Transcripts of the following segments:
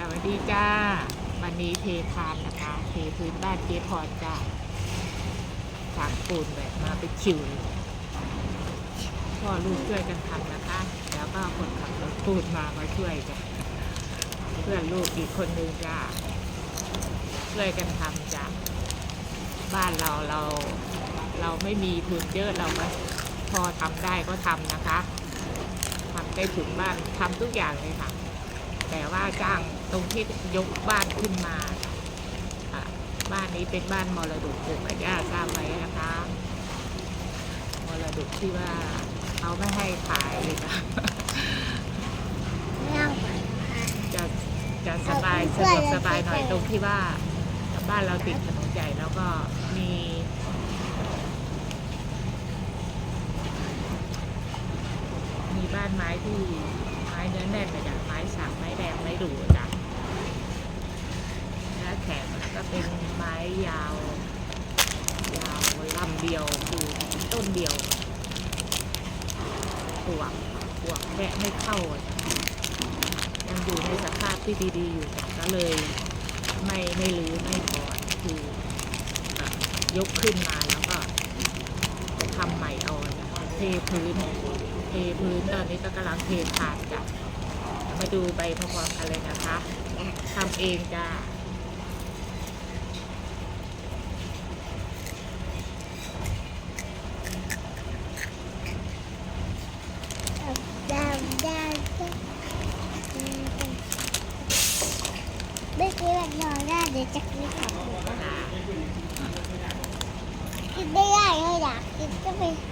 สวัสดีจ้า วันนี้เทคานนะคะเทพื้นบ้านเจพรจ้าทางปูนแบบมาเป็นคิวเลยพ่อลูกช่วยกันทำนะคะ แล้วก็คนขับรถปูนมามาช่วยจ้ะเพื่อนลูกอีกคนนึงจ้าช่วยกันทำจ้ะบ้านเราเราเราไม่มีทุนเยอะเราก็พอทำได้ก็ทำนะคะทำได้ถึงบ้านทำทุกอย่างเลยค่ะแต่ว่าจ้าง ตรงที่ยกบ้านขึ้นมาค่ะบ้านนี้เป็นบ้านมรดกปู่กับย่าสร้างไว้นะคะมรดกที่ว่าเขาไม่ให้ขายเลยค่ะจะจะสบายสะดวกสบายหน่อยตรงที่ว่าบ้านเราติดถนนใหญ่แล้วก็มีมีบ้านไม้ที่ไม้เนื้อแน่นไปจากไม้สักไม้แดงไม้ดูจ้ะ ก็เป็นไม้ยาว ยาวลำเดียวคือต้นเดียวปวกปวกแค่ไม่เข้า ยังอยู่ในสภาพที่ดีๆอยู่ก็เลยไม่ไม่รื้อไม่ถอนคือยกขึ้นมาแล้วก็จะทำใหม่เอาเทพื้น เทพื้นตอนนี้ก็กำลังเทคานจ้ะมาดูไปพร้อมๆกันเลยนะคะทำเองจ้า ไม่คิดว่านอนได้เดี๋ยวจะกินของหนู จ้า กินไม่ ได้ก็อยากกินก็ไปก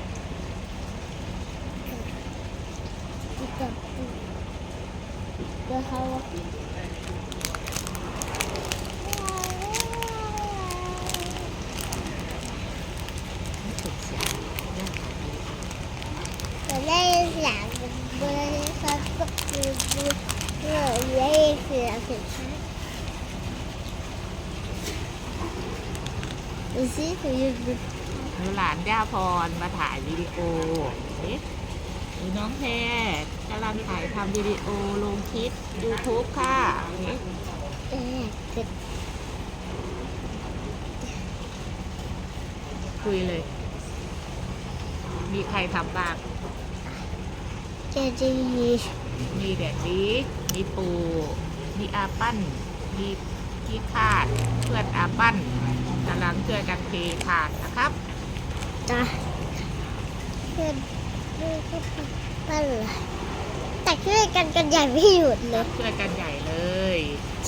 ิน กับเดี๋ยวเขาถูกเสียงเรื่องของอะไรแต่ได้อยากกินเบอร์เขาก็คือเบอร์เบอร์ได้คือสินค้าดูสิคือหนูหลานย่าพรมาถ่ายวิดีโอเอ๊ะหนูน้องแพรกำลังถ่ายทำวิดีโอลงคลิป YouTube ค่ะเอ๊ะเออคือคุยเลย มีใครทำบ้างจะดีมีแดดดีมีปูมีอาปั้น มีพี่คาด เพื่อนอาปั้นกำลังช่วยกันเทถาดนะครับ จ้ะเพื่อนเพื่อนก็ปั้นเลยแต่ช่วยกันกันใหญ่ไม่หยุดเลย ช่วยกันใหญ่เลย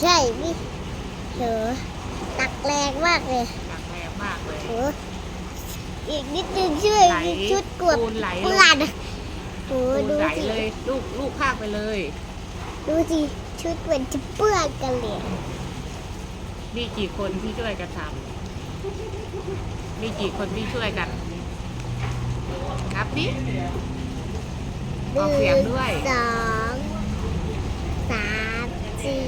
ใช่พี่เถอตักแรงมากเลยหนักแรงมากเลยโอ้อีกนิดนึงช่วยไหลชุดกวดปูนไหลลเปื้งอนโอ้ปูนดูไหลสิเลยลูกลูกภาคไปเลย ดูสิชุดเหมือนจะเปื้อนกันเลยมีกี่คนที่ช่วยกันทำมีกี่คนที่ช่วยกัน นับดิออกเสียงด้วย สองสามสี่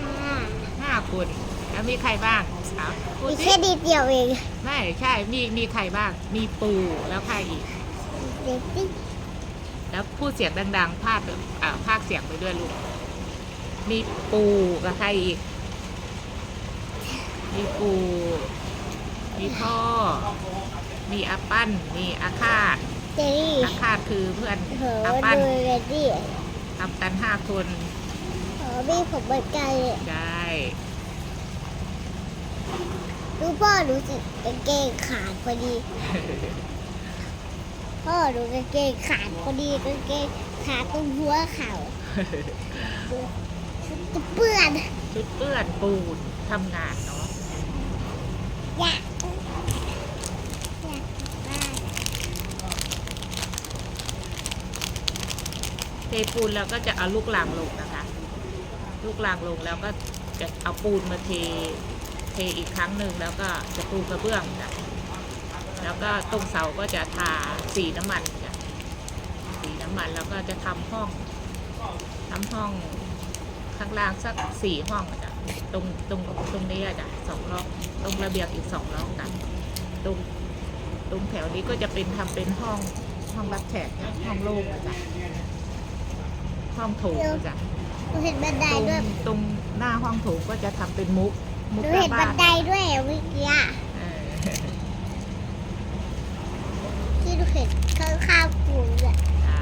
ห้าห้าคนแล้วมีใครบ้างสามพูดมีสิแค่ดีเดียวเองไม่ใช่ มีมีใครบ้าง มีปูแล้วใครอีก เด็กที่แล้วพูดเสียงดังๆ ภาคอ่าภาคเสียงไปด้วยลูก มีปูกับใครอีก มีปู มีพ่อมี อาปั้น มีอาคาด เจนี่อาคาดคือเพื่อนโหอาปั้นดูเลยดิทำกันห้าคน โหมีผมเหมือนกันเลยได้ดูพ่อดูสิกางเกงขาดพอดี พ่อดูกางเกงขาดพอดีกางเกงขาดตรงหัวเข่าดูชุดจะเปื้อนชุดเปื้อนปูนทำงานเนาะ อยากอยากกลับบ้าน เท ปูนแล้วก็จะเอาลูกหลังลงนะคะ ลูกหลังลงแล้วก็จะเอาปูนมาเทเทอีกครั้งหนึ่งแล้วก็จะปูกระเบื้องจ้ะแล้วก็ตรงเสาก็จะทาสีน้ำมันจ้ะสีน้ำมันแล้วก็จะทำห้องทำห้องข้างล่างสักสี่ห้องจ้ะตรงตรงตรงนี้จ้ะสองล็อกตรงระเบียงอีกสองล็อกกันตรงตรงแถวนี้ก็จะเป็นทำเป็นห้องห้องรับแขกห้องโล่งจ้ะ ห้องโถงอะจ้ะหนูเห็นบันไดตรงด้วยตรงหน้าห้องโถงก็จะทำเป็นมุกหมุกนูหน้าเห็นบับ้านนไดด้วยอะเมื่อกี้อะเออที่หนูเห็นข้างๆปูนอะอ่า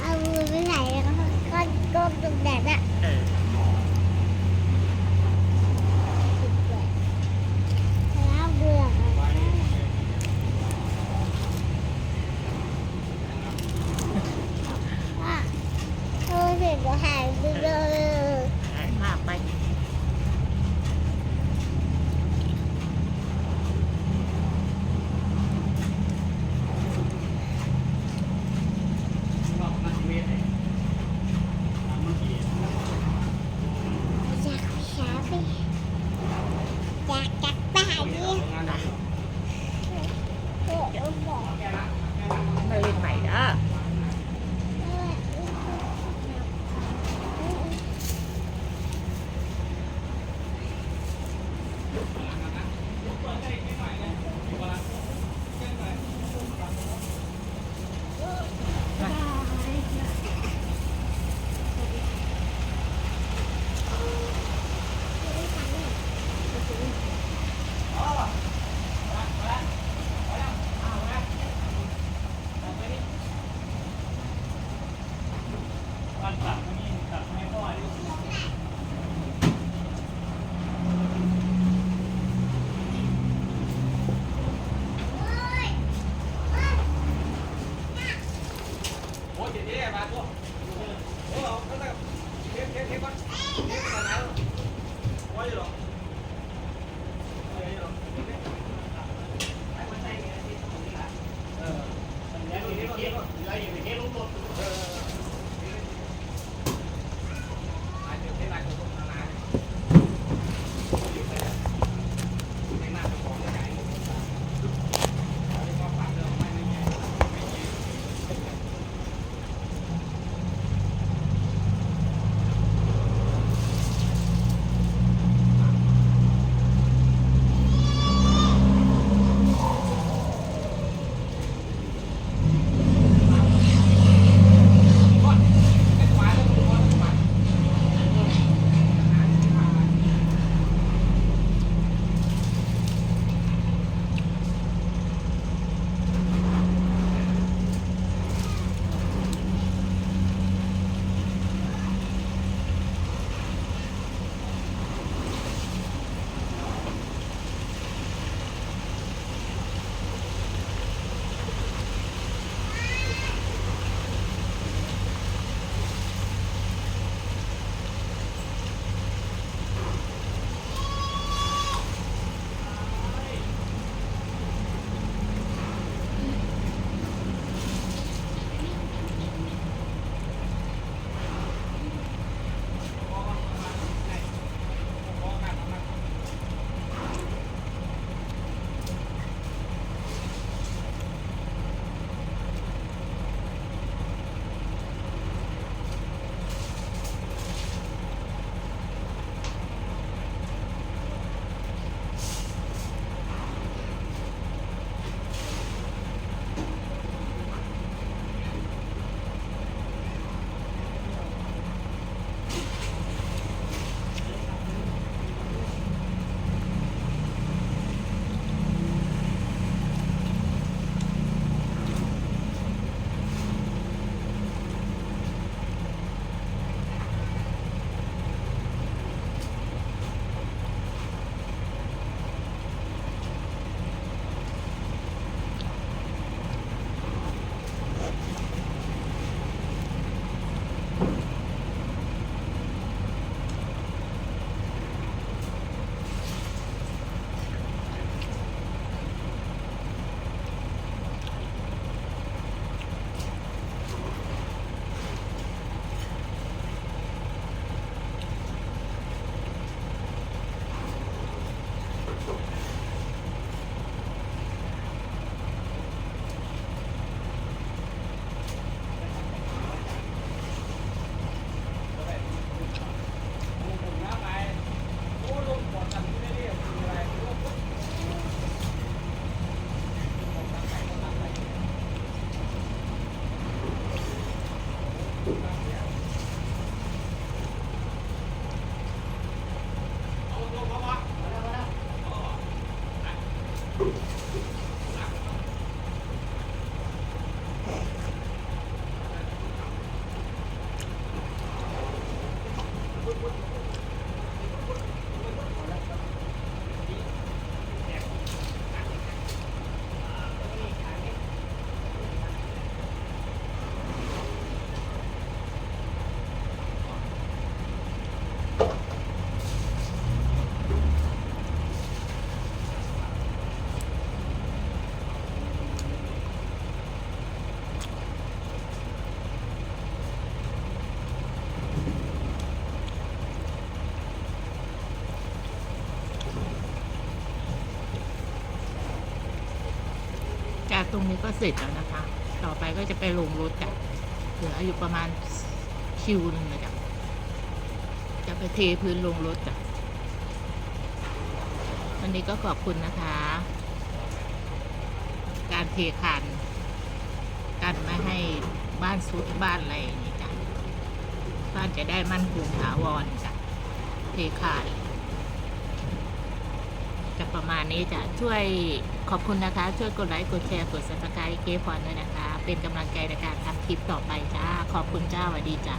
เอามือไปไหนแล้วก็ก็ก้มตรงนั้นอะเออ ฟันปาก ตรงนี้ก็เสร็จแล้วนะคะ ต่อไปก็จะไปลงรถจ้ะเหลืออยู่ประมาณคิวหนึ่งนะจ๊ะจะไปเทพื้นลงรถจ้ะวันนี้ก็ขอบคุณนะคะ การเทคานกันไม่ให้บ้านซุดบ้านอะไรอย่างนี้จ้ะบ้านจะได้มั่นคงถาวรจ้ะเทคาน จะประมาณนี้จะช่วยขอบคุณนะคะ ช่วยกดไลค์กดแชร์กดซับสไครต์เกฟอนด้วยนะคะ เป็นกำลังใจในการทำคลิปต่อไปจ้า ขอบคุณจ้าสวัสดีจ้า